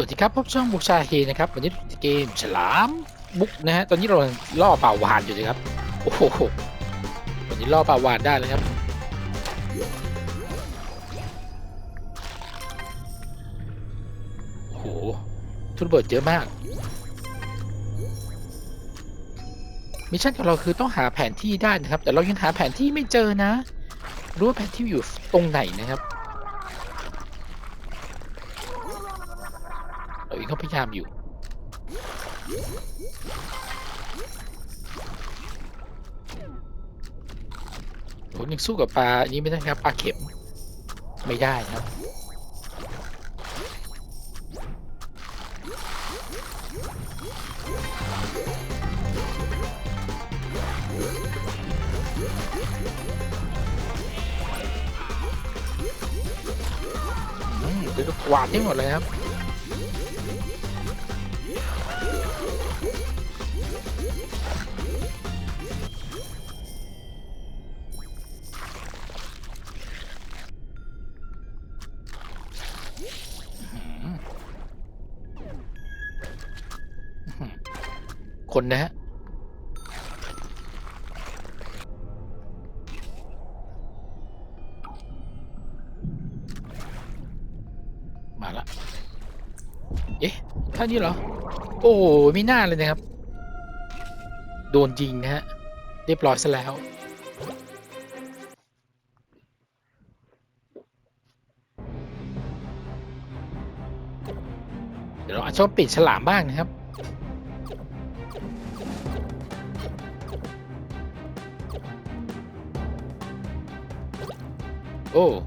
สวัสดีครับพบช่องบุกชาเฮนะครับวันนี้เกมฉลามบุกนะฮะตอนนี้เราล่อปลาวานอยู่นะครับโอ้โหวันนี้ล่อปลาวานได้เลยครับโอ้โหทุนเบิดเยอะมากมิชชั่นของเราคือต้องหาแผนที่ได้นะครับ แต่เรายังหาแผนที่ไม่เจอนะรู้ว่าแผนที่อยู่ตรงไหนนะครับ เราพยายามอยู่ ผมยังสู้กับปลาอันนี้ไม่ได้ครับปลาเข็ม ไม่ได้ครับอืมเดี๋ยวกวาดให้หมดเลยครับ คนนะฮะมาละเอ๊ะท่านี้เหรอ โอ้ไม่น่าเลยนะครับ โดนยิงนะฮะ เรียบร้อยซะแล้วเดี๋ยวเราอาจจะปิดฉลามบ้างนะครับ Oh.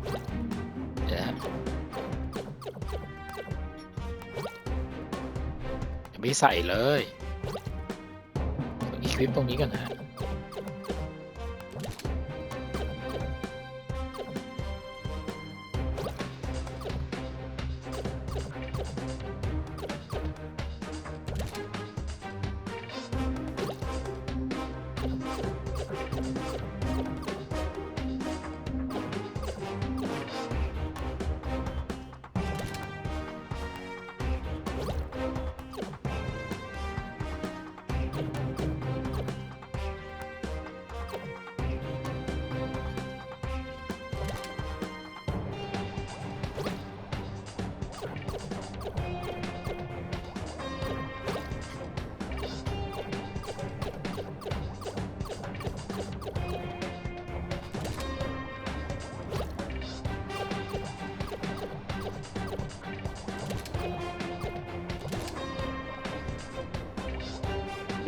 Yeah. ไม่ใส่เลยอีคลิปตรงนี้กันนะ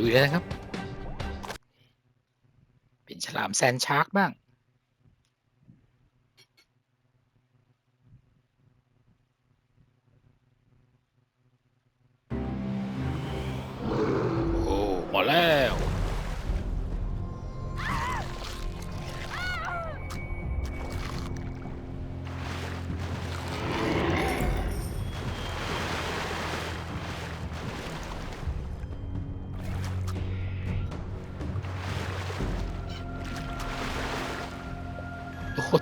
ฮะดูเลยนะครับ เป็นฉลามแซนชาร์กบ้าง โอ้มาแล้ว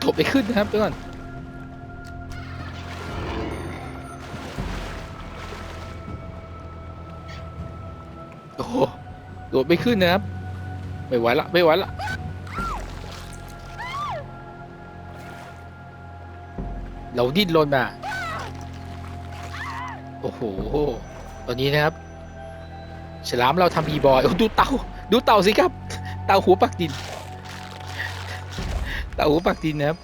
ถบไปขึ้นนะครับเดี๋ยวก่อนโอ้โหโดดไม่ขึ้นนะครับ ไม่ไหวละ ไม่ไหวละเราดิ้นรนมาโอ้โห ตอนนี้นะครับ ฉลามเราทำบีบอยโอ้ดูเต่า ดูเต่าสิครับ เต่าหัวปักดิน ต่าหูปากดินนะครับ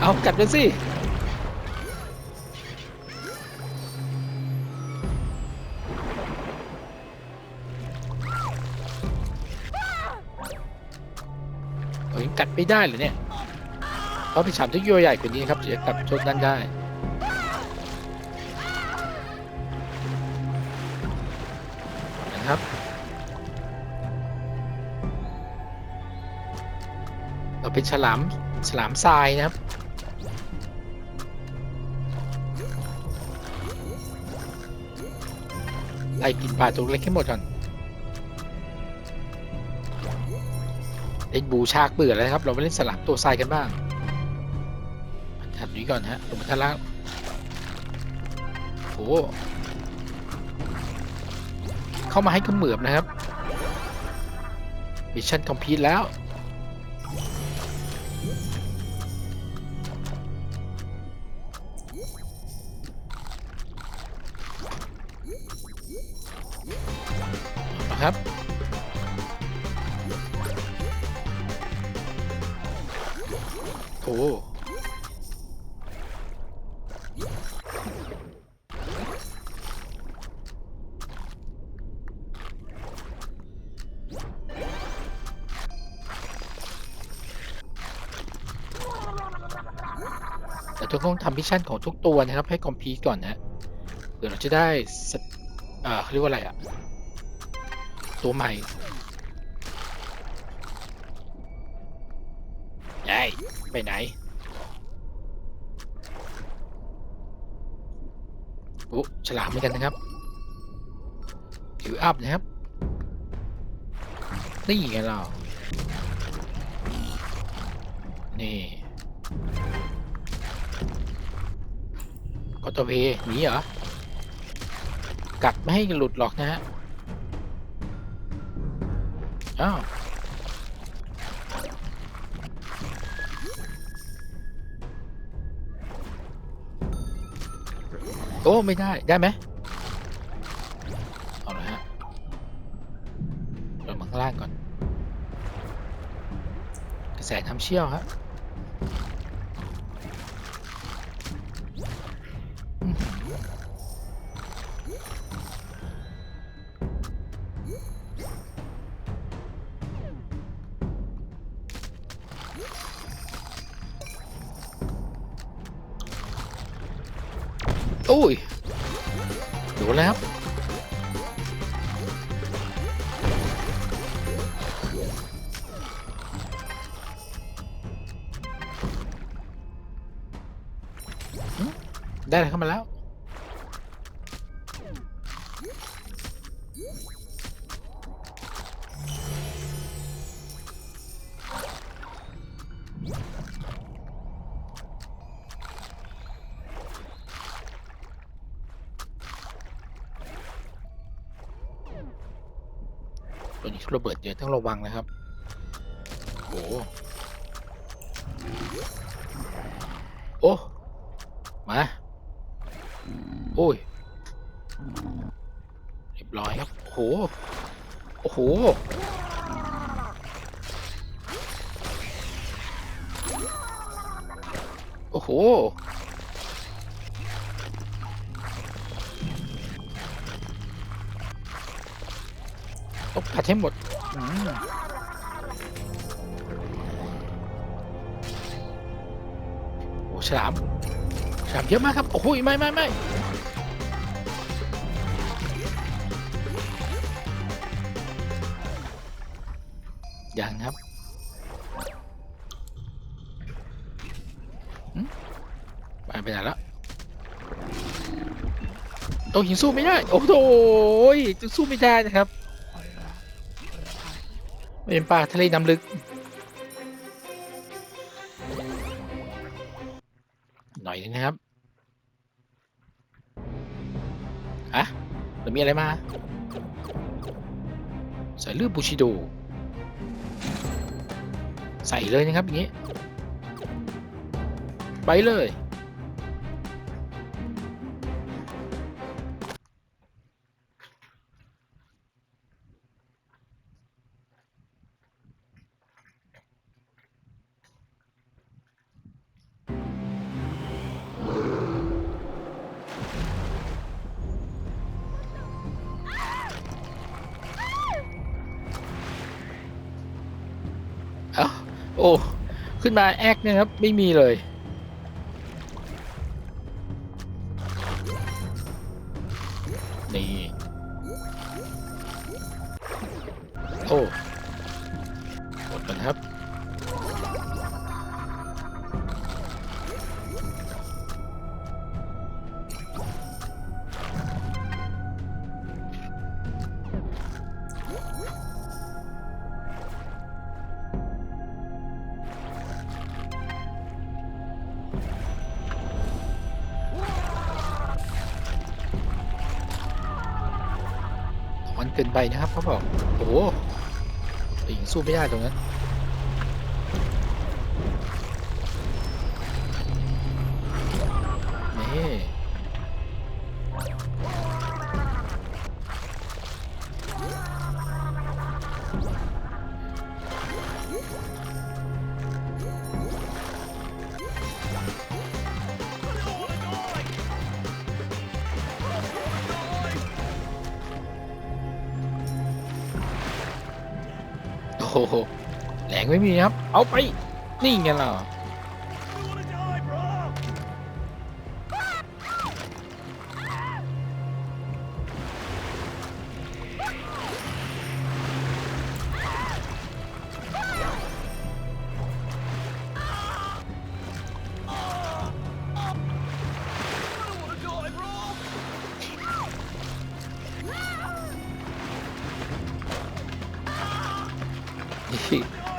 เอากัดมันสิเฮ้ยกัดไม่ได้เลยเนี่ยเพราะเป็นฉามที่ตัวใหญ่กว่านี้ครับจะกัดชนนั้นได้นะครับ เป็นฉลามฉลามทรายนะครับไล่กินปลาตัวเล็กให้หมดก่อนเล่นบูชากเบื่อแล้วครับ เราไปเล่นสลามตัวทรายกันบ้างทัดนี้ก่อนฮะลงมาทันล่างโหเข้ามาให้เขมือบนะครับมิชชั่นคอมพลีทแล้ว ครับ โอ้เราจะต้องทำมิชชั่นของทุกตัวนะครับให้คอมพลีทก่อนนะ เดี๋ยวเราจะได้สเตอ่าเขาเรียกว่าอะไรอะ ตัวใหม่ไอ้ยไปไหนโอ้ฉลามเหมือนกันนะครับถืออัพนะครับ นี่ไงเรา นี่กอตเวหนีเหรอ กัดไม่ให้หลุดหรอกนะฮะ อ้าวโอ้ ไม่ได้ ได้ไหมเอาละฮะลงมาข้างล่างก่อน กระแสน้ำเชี่ยวฮะ ได้อะไรเข้ามาแล้ว ตัวนี้ระเบิดเยอะต้องระวังนะครับ โอ้โหโอ้ มา โอ้ยเรียบร้อยครับ โอ้โห โอ้โห โอ้โห ต้องผัดให้หมดอืมโอ้ฉลามฉลามเยอะมากครับ โอ้โหไม่ไม่ไม่ ยังครับไปไปไหนแล้วโอ้หินสู้ไม่ได้ โอ้โหจะสู้ไม่ได้นะครับเป็นป่าทะเลน้ำลึกหน่อยนึงนะครับอะแล้วมีอะไรมาใส่เลือดบูชิโด ใส่เลยนะครับอย่างนี้ ไปเลย โอ้ ขึ้นมาแอกเนะครับ ไม่มีเลย นี่ โอ้ เกินไปนะครับเขาบอกโอ้โหหญิงสู้ไม่ได้ตรงนั้น แหลงไม่มีครับ เอาไป นี่ไงล่ะ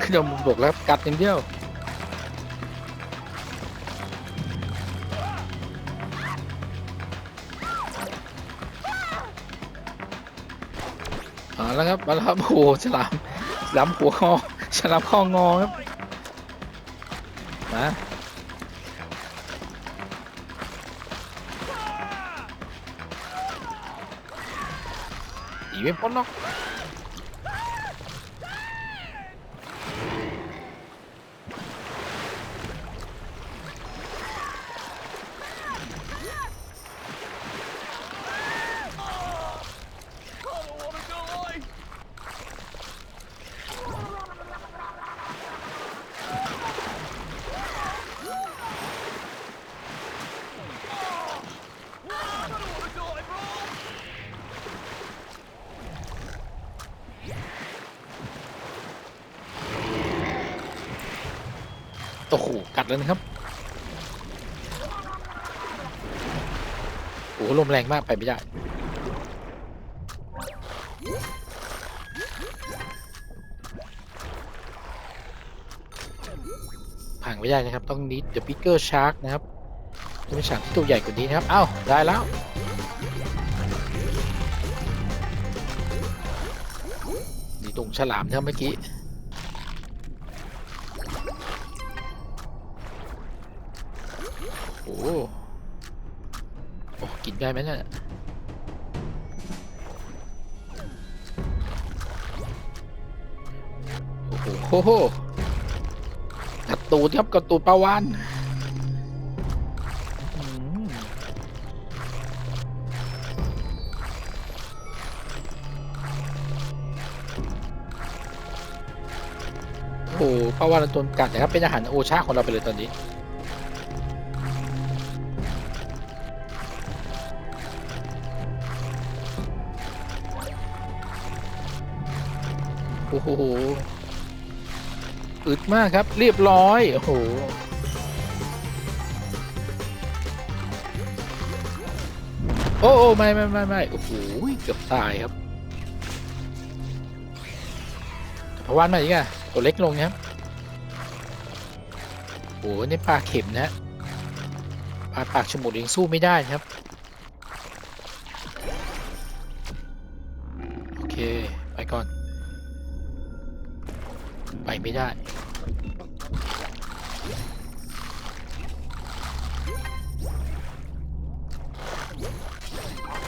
ขึ้นมาบนบกแล้วกัดอย่างเดียวเอาแล้วครับมาแล้วครับโอ้โหฉลามฉลามหัวคอฉลามคองอครับมาหนีไม่พ้นหรอก โอ้โหกัดแล้วนะครับโอ้โหลมแรงมากไปไม่ได้ผ่านไม่ได้นะครับ ต้องนิด The Bigger Shark นะครับต้องเป็นฉากที่ตัวใหญ่กว่านี้นะครับ เอ้า ได้แล้ว นี่ตรงฉลามนะครับเมื่อกี้ ได้ไหมเนี่ยโอ้โหกัดตูดครับกัดตูดปลาวานโอ้โหปลาวานโดนกัดนะครับ เป็นอาหารโอชาของเราไปเลยตอนนี้ อ้โหอึดมากครับ เรียบร้อย โอ้โห โอ้โอ้ไม่ไม่ไม่ไม่โอ้โหเกือบตายครับพะวานมาอีกอะตัวเล็กลงครับโอ้โหนี่ปลาเข็มนะปลาปากฉมุดยังสู้ไม่ได้ครับ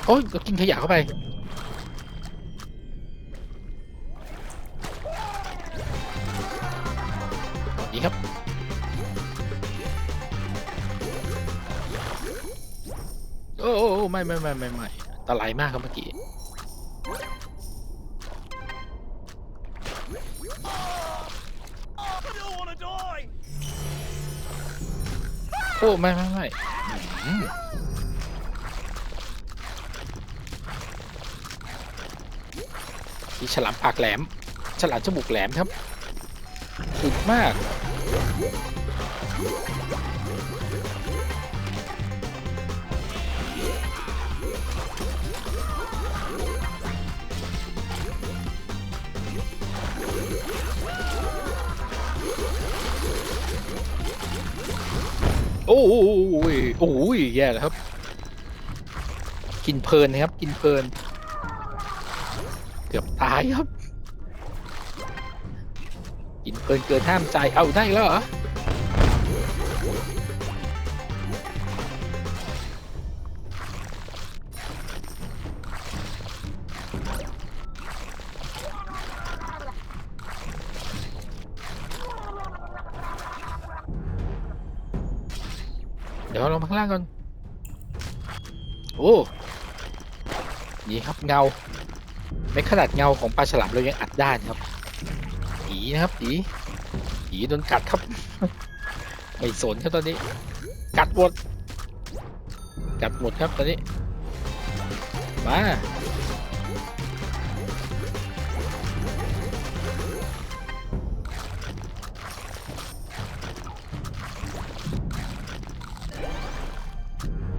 โอ้ยก็กินขยะเข้าไปหนีครับโอ้โอ้โอ้ไม่ไม่ไม่ไม่ไม่อันตรายมากครับเมื่อกี้โอ้ไม่ไม่ไม่ ฉลามปากแหลม ฉลามจมูกแหลมครับอึดมาก โอ้โหโอ้โหแย่แล้วครับ กินเพลินนะครับ กินเพลิน เกือบตายครับ กินเกินเกินห้ามใจเอาได้แล้วเหรอเดี๋ยวลงข้างล่างก่อน โอ้ นี่ครับเงา ไม่ขนาดเงาของปลาฉลามเรายังอัดได้นครับผีนะครับผีผีโดนกัดครับไม่สนครับตอนนี้ กัดหมดกัดหมดครับตอนนี้มา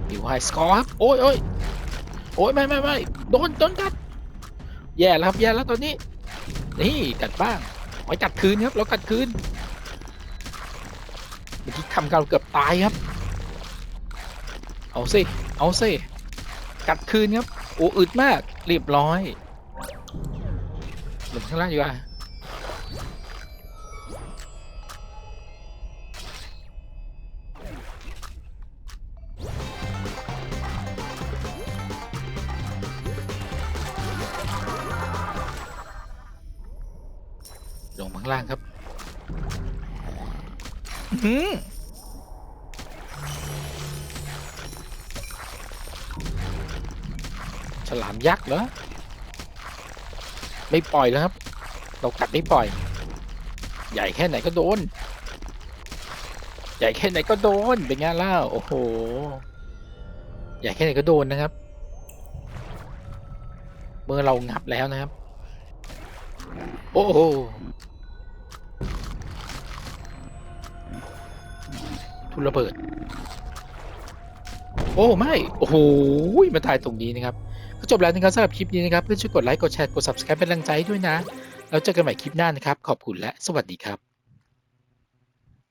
ดิวไฮสกอร์ครับโอ้ยโอ้ยโอ้ยไม่ไม่ไม่โดนโดนกัด แย่แล้วครับแย่แล้วตอนนี้ นี่กัดบ้างไว้กัดคืนครับเรากัดคืนเมื่อกี้ทำเราเกือบตายครับ เอาสิเอาสิกัดคืนครับโอ้อึดมากเรียบร้อยลงข้างล่างอยู่อะ ลงข้างล่างครับอื้อหือฉลามยักษ์เหรอ ไม่ปล่อยแล้วครับ เรากัดไม่ปล่อย ใหญ่แค่ไหนก็โดน ใหญ่แค่ไหนก็โดน เป็นไงล่ะโอ้โห ใหญ่แค่ไหนก็โดนนะครับ เมื่อเรางับแล้วนะครับ โอ้โห ทุนระเบิด โอ้ไม่ โอ้โหมาตายตรงนี้นะครับก็จบแล้วนะครับสำหรับคลิปนี้นะครับเพื่อนช่วยกดไลค์กดแชร์กด subscribe เป็นกำลังใจด้วยนะ แล้วเจอกันใหม่คลิปหน้านะครับ ขอบคุณและสวัสดีครับ